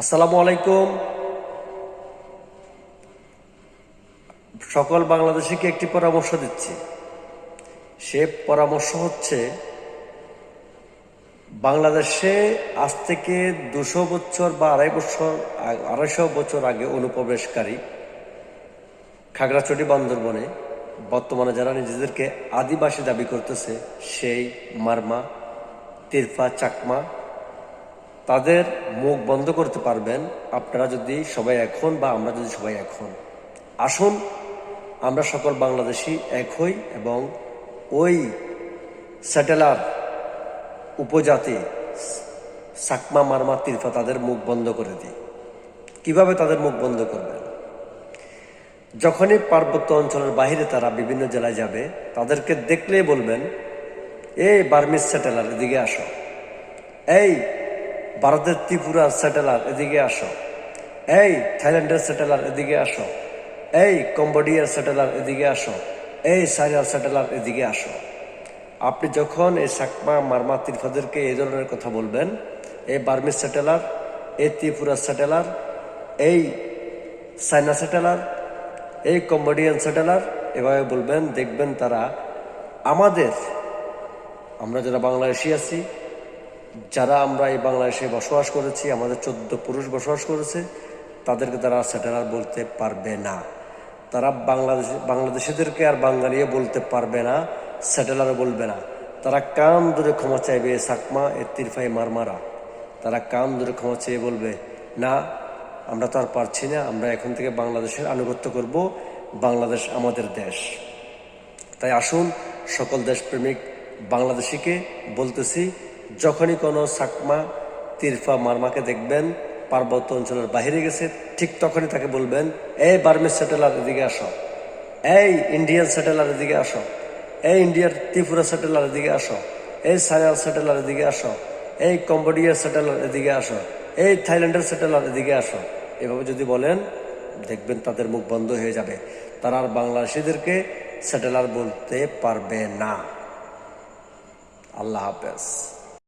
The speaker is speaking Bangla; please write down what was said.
আসসালামু আলাইকুম। সকল বাংলাদেশিকে একটি পরামর্শ দিচ্ছি। সে পরামর্শ হচ্ছে, বাংলাদেশে আজ থেকে দুশো বছর বা আড়াই বছর আড়াইশো বছর আগে অনুপ্রবেশকারী খাগড়াছড়ি বান্দরবনে বর্তমানে যারা নিজেদেরকে আদিবাসী দাবি করতেছে, সেই মারমা তিরফা চাকমা তাদের মুখ বন্ধ করতে পারবেন। আপনারা যদি সবাই এখন বা আমরা যদি সবাই এখন আসুন, আমরা সকল বাংলাদেশি এক হই এবং ওই স্যাটেলার উপজাতি সাকমা মারমা তিরফা তাদের মুখ বন্ধ করে দিই। কীভাবে তাদের মুখ বন্ধ করবেন? যখনই পার্বত্য অঞ্চলের বাইরে তারা বিভিন্ন জেলায় যাবে, তাদেরকে দেখলেই বলবেন, এই বার্মিস স্যাটেলার, এদিকে আসো। এই ভারতের ত্রিপুরার স্যাটেলার এদিকে আসো। এই থাইল্যান্ডের স্যাটেলার এদিকে আসো। এই কম্বোডিয়ার স্যাটেলার এদিকে আসো। এই সাইনার স্যাটেলার এদিকে আসো। আপনি যখন এই সাকমা মারমা তিরফাদেরকে এই ধরনের কথা বলবেন, এই বার্মিস স্যাটেলার এই ত্রিপুরা স্যাটেলার এই সাইনা স্যাটেলার এই কম্বোডিয়ান স্যাটেলার এভাবে বলবেন, দেখবেন তারা আমাদের, আমরা যারা বাংলাদেশি আছি যারা আমরা এই বাংলাদেশে বসবাস করেছি, আমাদের চোদ্দ পুরুষ বসবাস করেছে, তাদেরকে তারা স্যাটেলার বলতে পারবে না। তারা বাংলাদেশ, বাংলাদেশিদেরকে আর বাঙালিয়ে বলতে পারবে না স্যাটেলারও বলবে না। তারা কান ধরে ক্ষমা চাইবে সাকমা এ তিরফাই মারমারা। তারা কান ধরে ক্ষমা চেয়ে বলবে, না, আমরা তো আর পারছি না, আমরা এখন থেকে বাংলাদেশের আনুগত্য করব, বাংলাদেশ আমাদের দেশ। তাই আসুন, সকল দেশপ্রেমিক বাংলাদেশিকে বলতেছি যখনই কোনো সাকমা, তিরফা, মারমাকে দেখবেন, পার্বত্য অঞ্চলের বাইরে গেছে, ঠিক তখনই তাকে বলবেন, এই বার্মিস স্যাটেলার এদিকে আসো। এই ইন্ডিয়ান স্যাটেলার এদিকে আসো। এই ইন্ডিয়ার ত্রিপুরা স্যাটেলার এদিকে আসো। এই সায়াল স্যাটেলার এদিকে আসো। এই কম্বোডিয়ার স্যাটেলার এদিকে আসো। এই থাইল্যান্ডের স্যাটেলার এদিকে আসো। এভাবে যদি বলেন, দেখবেন তাদের মুখ বন্ধ হয়ে যাবে। তারা আর বাংলাদেশিদেরকে স্যাটেলার বলতে পারবে না। আল্লাহ হাফেজ।